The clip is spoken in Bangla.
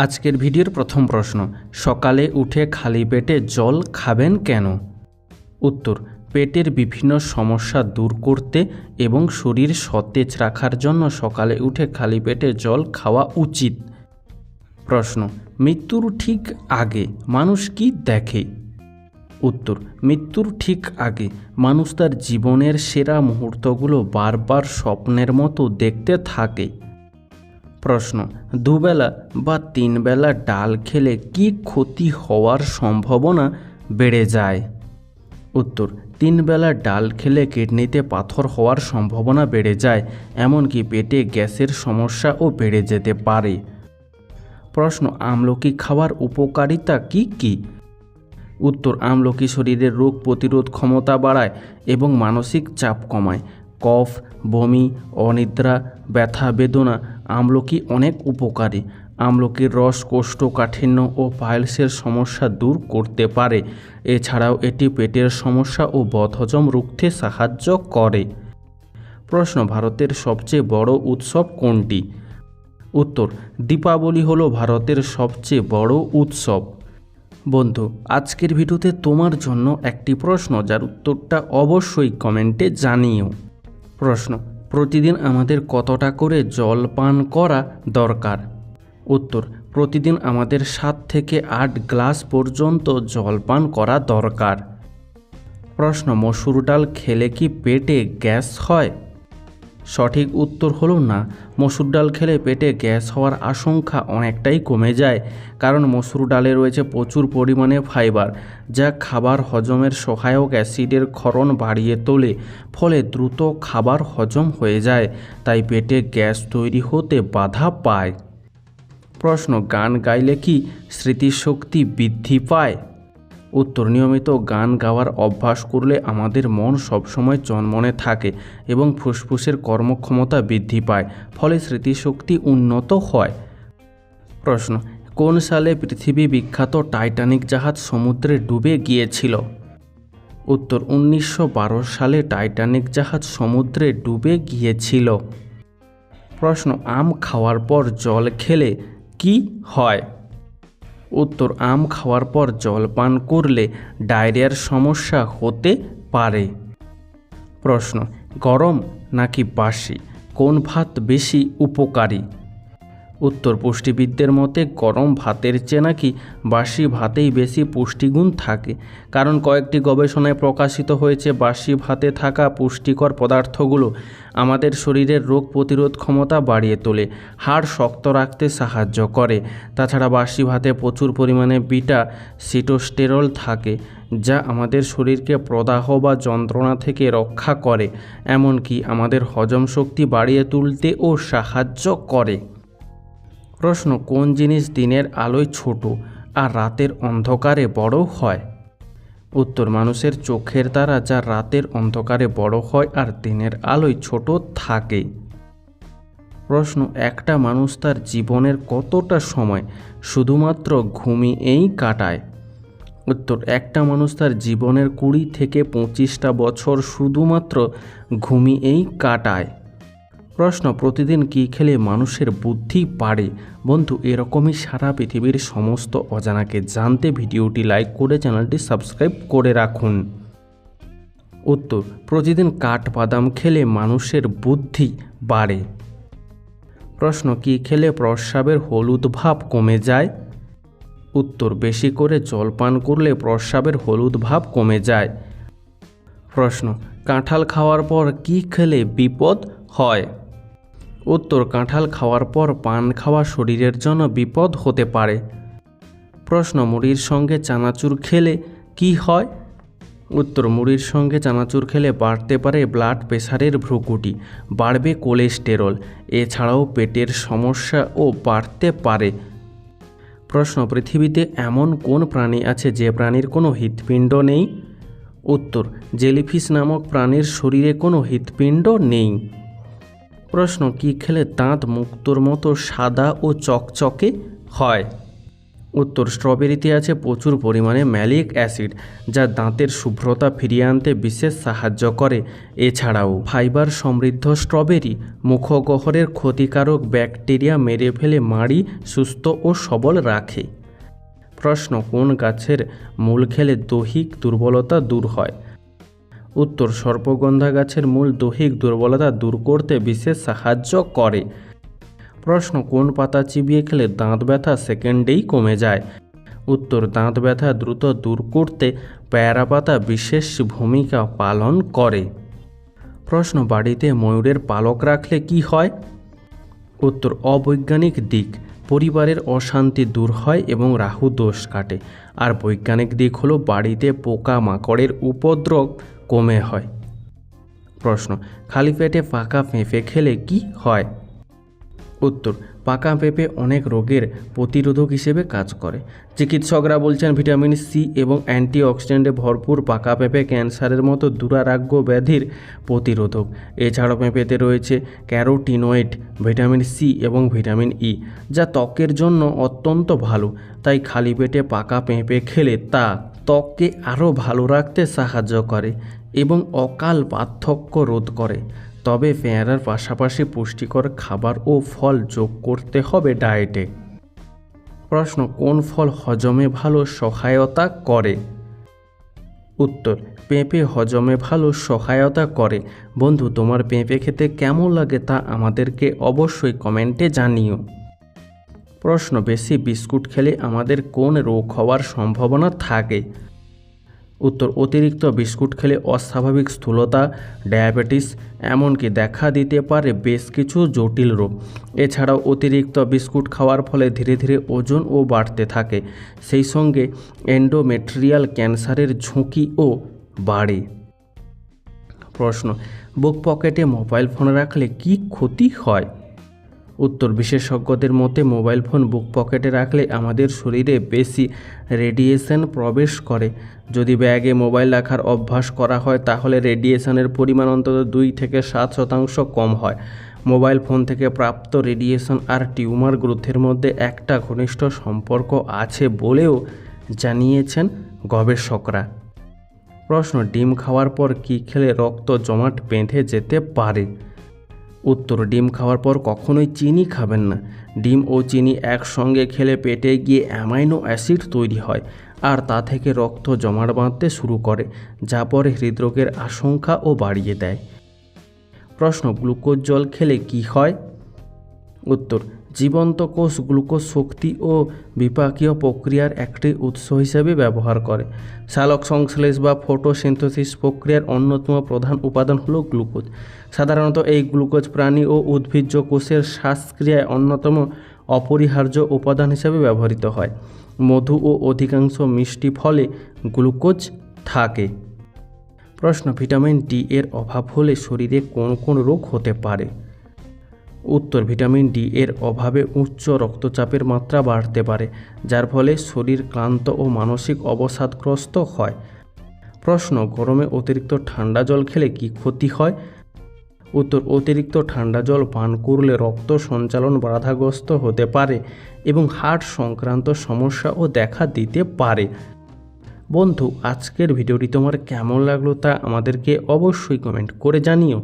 আজকের ভিডিওর প্রথম প্রশ্ন, সকালে উঠে খালি পেটে জল খাবেন কেন? উত্তর, পেটের বিভিন্ন সমস্যা দূর করতে এবং শরীর সতেজ রাখার জন্য সকালে উঠে খালি পেটে জল খাওয়া উচিত। প্রশ্ন, মৃত্যুর ঠিক আগে মানুষ কি দেখে? উত্তর, মৃত্যুর ঠিক আগে মানুষ তার জীবনের সেরা মুহূর্তগুলো বারবার স্বপ্নের মতো দেখতে থাকে। প্রশ্ন, দুবেলা বা তিনবেলা ডাল খেলে কি ক্ষতি হওয়ার সম্ভাবনা বেড়ে যায়? উত্তর, তিনবেলা ডাল খেলে কিডনিতে পাথর হওয়ার সম্ভাবনা বেড়ে যায়, এমনকি পেটে গ্যাসের সমস্যাও বেড়ে যেতে পারে। প্রশ্ন, আমলকি খাওয়ার উপকারিতা কি কী? উত্তর, আমলকি শরীরের রোগ প্রতিরোধ ক্ষমতা বাড়ায় এবং মানসিক চাপ কমায়। কফ, বমি, অনিদ্রা, ব্যথা, বেদনা আমলকি অনেক উপকারী। আমলকির রস, কোষ্ঠকাঠিন্য ও পাইলসের সমস্যা দূর করতে পারে। এছাড়াও এটি পেটের সমস্যা ও বদহজম রুখতে সাহায্য করে। প্রশ্ন, ভারতের সবচেয়ে বড় উৎসব কোনটি? উত্তর, দীপাবলি হলো ভারতের সবচেয়ে বড় উৎসব। বন্ধু, আজকের ভিডিওতে তোমার জন্য একটি প্রশ্ন, যার উত্তরটা অবশ্যই কমেন্টে জানিও। প্রশ্ন প্রতিদিন আমাদের কতটা করে জল পান করা দরকার? উত্তর, প্রতিদিন আমাদের সাত থেকে আট গ্লাস পর্যন্ত জল পান করা দরকার। প্রশ্ন, মসুর ডাল খেলে কি পেটে গ্যাস হয়? সঠিক উত্তর হলো না। মসুর ডাল খেলে পেটে গ্যাস হওয়ার আশঙ্কা অনেকটাই কমে যায়, কারণ মসুর ডালে রয়েছে প্রচুর পরিমাণে ফাইবার, যা খাবার হজমের সহায়ক অ্যাসিডের ক্ষরণ বাড়িয়ে তোলে, ফলে দ্রুত খাবার হজম হয়ে যায়, তাই পেটে গ্যাস তৈরি হতে বাধা পায়। প্রশ্ন, গান গাইলে কি স্মৃতিশক্তি বৃদ্ধি পায়? উত্তর, নিয়মিত গান গাওয়ার অভ্যাস করলে আমাদের মন সবসময় চনমনে থাকে এবং ফুসফুসের কর্মক্ষমতা বৃদ্ধি পায়, ফলে স্মৃতিশক্তি উন্নত হয়। প্রশ্ন, কোন সালে পৃথিবী বিখ্যাত টাইটানিক জাহাজ সমুদ্রে ডুবে গিয়েছিল? উত্তর, উনিশশো বারো সালে টাইটানিক জাহাজ সমুদ্রে ডুবে গিয়েছিল। প্রশ্ন, আম খাওয়ার পর জল খেলে কি হয়? উত্তর আম খাওয়ার পর জল পান করলে ডায়রিয়ার সমস্যা হতে পারে। প্রশ্ন, গরম নাকি বাসি? কোন ভাত বেশি উপকারী? উত্তর পুষ্টিবিদদের মতে, গরম ভাতের চেয়ে নাকি বাসি ভাতেই বেশি পুষ্টিগুণ থাকে। কারণ কয়েকটি গবেষণায় প্রকাশিত হয়েছে, বাসি ভাতে থাকা পুষ্টিকর পদার্থগুলো আমাদের শরীরের রোগ প্রতিরোধ ক্ষমতা বাড়িয়ে তোলে, হাড় শক্ত রাখতে সাহায্য করে। তাছাড়া বাসি ভাতে প্রচুর পরিমাণে বিটা সিটোস্টেরল থাকে, যা আমাদের শরীরকে প্রদাহ বা যন্ত্রণা থেকে রক্ষা করে, এমনকি আমাদের হজম শক্তি বাড়িয়ে তুলতেও সাহায্য করে। প্রশ্ন, কোন জিনিস দিনের আলোয় ছোট আর রাতের অন্ধকারে বড় হয়? উত্তর, মানুষের চোখের দ্বারা যা রাতের অন্ধকারে বড় হয় আর দিনের আলোয় ছোট থাকে। প্রশ্ন, একটা মানুষ তার জীবনের কতটা সময় শুধুমাত্র ঘুমিয়েই কাটায়? উত্তর, একটা মানুষ তার জীবনের কুড়ি থেকে পঁচিশটা বছর শুধুমাত্র ঘুমিয়েই কাটায়। প্রশ্ন, প্রতিদিন কী খেলে মানুষের বুদ্ধি বাড়ে? বন্ধু, এরকমই সারা পৃথিবীর সমস্ত অজানাকে জানতে ভিডিওটি লাইক করে চ্যানেলটি সাবস্ক্রাইব করে রাখুন। উত্তর, প্রতিদিন কাঠবাদাম খেলে মানুষের বুদ্ধি বাড়ে। প্রশ্ন, কী খেলে প্রস্রাবের হলুদ ভাব কমে যায়? উত্তর, বেশি করে জল পান করলে প্রস্রাবের হলুদ ভাব কমে যায়। প্রশ্ন, কাঁঠাল খাওয়ার পর কি খেলে বিপদ হয়? উত্তর কাঁঠাল খাওয়ার পর পান খাওয়া শরীরের জন্য বিপদ হতে পারে। প্রশ্ন মুড়ির সঙ্গে চানাচুর খেলে কি হয়? উত্তর মুড়ির সঙ্গে চানাচুর খেলে বাড়তে পারে ব্লাড প্রেশারের ভ্রুকুটি, বাড়বে কোলেস্টেরল এছাড়াও পেটের সমস্যা ও বাড়তে পারে। প্রশ্ন, পৃথিবীতে এমন কোন প্রাণী আছে যে প্রাণীর কোনো হৃৎপিণ্ড নেই? উত্তর, জেলিফিশ নামক প্রাণীর শরীরে কোনো হৃৎপিণ্ড নেই। প্রশ্ন, কি খেলে দাঁত মুক্তোর মতো সাদা ও চকচকে হয়? উত্তর স্ট্রবেরিতে আছে প্রচুর পরিমাণে ম্যালিক অ্যাসিড, যা দাঁতের শুভ্রতা ফিরিয়ে আনতে বিশেষ সাহায্য করে। এছাড়াও, ফাইবার সমৃদ্ধ স্ট্রবেরি, মুখগহ্বরের ক্ষতিকারক ব্যাকটেরিয়া মেরে ফেলে মাড়ি সুস্থ ও সবল রাখে। প্রশ্ন, কোন গাছের মূল খেলে দৈহিক দুর্বলতা দূর হয়? উত্তর সর্পগন্ধা গাছের মূল দৈহিক দুর্বলতা দূর করতে বিশেষ সাহায্য করে। প্রশ্ন, কোন পাতা চিবিয়ে খেলে দাঁত ব্যথা সেকেন্ডেই কমে যায়? উত্তর, দাঁত ব্যথা দ্রুত দূর করতে পেয়ারা পাতা বিশেষ ভূমিকা পালন করে। প্রশ্ন, বাড়িতে ময়ূরের পালক রাখলে কি হয়? উত্তর, অবৈজ্ঞানিক দিক। পরিবারের অশান্তি দূর হয় এবং রাহু দোষ কাটে। আর বৈজ্ঞানিক দিক হলো বাড়িতে পোকা মাকড়ের উপদ্রব কমে হয়। প্রশ্ন, খালি পেটে পাকা পেঁপে খেলে কি হয়? উত্তর, পাকা পেঁপে অনেক রোগের প্রতিরোধক হিসেবে কাজ করে। চিকিৎসকরা বলছেন ভিটামিন সি এবং অ্যান্টিঅক্সিডেন্টে ভরপুর পাকা পেঁপে ক্যান্সারের মতো দুরারোগ্য ব্যাধির প্রতিরোধক। এছাড়াও পেঁপেতে রয়েছে ক্যারোটিনয়েড, ভিটামিন সি এবং ভিটামিন ই, যা ত্বকের জন্য অত্যন্ত ভালো। তাই খালি পেটে পাকা পেঁপে খেলে তা ত্বককে আরও ভালো রাখতে সাহায্য করে। এবং অকাল পার্থক্য রোধ করে। তবে পেয়ারার পাশাপাশি পুষ্টিকর খাবার ও ফল যোগ করতে হবে ডায়েটে। প্রশ্ন, কোন ফল হজমে ভালো সহায়তা করে? উত্তর, পেঁপে হজমে ভালো সহায়তা করে। বন্ধু, তোমার পেঁপে খেতে কেমন লাগে তা আমাদেরকে অবশ্যই কমেন্টে জানিও। প্রশ্ন, বেশি বিস্কুট খেলে আমাদের কোন রোগ হওয়ার সম্ভাবনা থাকে? উত্তর অতিরিক্ত বিস্কুট খেলে অস্বাভাবিক স্থূলতা, ডায়াবেটিস, এমনকি দেখা দিতে পারে বেশ কিছু জটিল রোগ। এছাড়াও অতিরিক্ত বিস্কুট খাওয়ার ফলে ধীরে ধীরে ওজনও বাড়তে থাকে। সেই সঙ্গে এন্ডোমেট্রিয়াল ক্যান্সারের ঝুঁকিও বাড়ে। প্রশ্ন, বুক পকেটে মোবাইল ফোন রাখলে কি ক্ষতি হয়? উত্তর, বিশেষজ্ঞদের মতে মোবাইল ফোন বুক পকেটে রাখলে আমাদের শরীরে বেশি রেডিয়েশন প্রবেশ করে। যদি ব্যাগে মোবাইল রাখার অভ্যাস করা হয়, তাহলে রেডিয়েশনের পরিমাণ অন্তত দুই থেকে সাত শতাংশ কম হয়। মোবাইল ফোন থেকে প্রাপ্ত রেডিয়েশন আর টিউমার গ্রোথের মধ্যে একটা ঘনিষ্ঠ সম্পর্ক আছে বলেও জানিয়েছেন গবেষকরা। প্রশ্ন, ডিম খাওয়ার পর কী খেলে রক্ত জমাট বেঁধে যেতে পারে? উত্তর, ডিম খাওয়ার পর কখনোই চিনি খাবেন না। ডিম ও চিনি একসঙ্গে খেলে পেটে গিয়ে অ্যামাইনো অ্যাসিড তৈরি হয় আর তা থেকে রক্ত জমাট বাঁধতে শুরু করে, যা পরে হৃদরোগের আশঙ্কাও বাড়িয়ে দেয়। প্রশ্ন, গ্লুকোজ জল খেলে কি হয়? উত্তর জীবন্ত কোষ গ্লুকোজ শক্তি ও বিপাকীয় প্রক্রিয়ার একটি উৎস হিসেবে ব্যবহার করে। সালোক সংশ্লেষ বা ফটোসিনথেসিস প্রক্রিয়ার অন্যতম প্রধান উপাদান হলো গ্লুকোজ। সাধারণত এই গ্লুকোজ প্রাণী ও উদ্ভিজ্জ কোষের শ্বাসক্রিয়ায় অন্যতম অপরিহার্য উপাদান হিসেবে ব্যবহৃত হয়। মধু ও অধিকাংশ মিষ্টি ফলে গ্লুকোজ থাকে। প্রশ্ন, ভিটামিন ডি এর অভাব হলে শরীরে কোন কোন রোগ হতে পারে? উত্তর ভিটামিন ডি এর অভাবে উচ্চ রক্তচাপের মাত্রা বাড়তে পারে, যার ফলে শরীর ক্লান্ত ও মানসিক অবসাদগ্রস্ত হয়। প্রশ্ন, গরমে অতিরিক্ত ঠান্ডা জল খেলে কি ক্ষতি হয়? উত্তর, অতিরিক্ত ঠান্ডা জল পান করলে রক্ত সঞ্চালন বাধাগ্রস্ত হতে পারে এবং হার্ট সংক্রান্ত সমস্যাও দেখা দিতে পারে। বন্ধু, আজকের ভিডিওটি তোমার কেমন লাগল তা আমাদেরকে অবশ্যই কমেন্ট করে জানিও।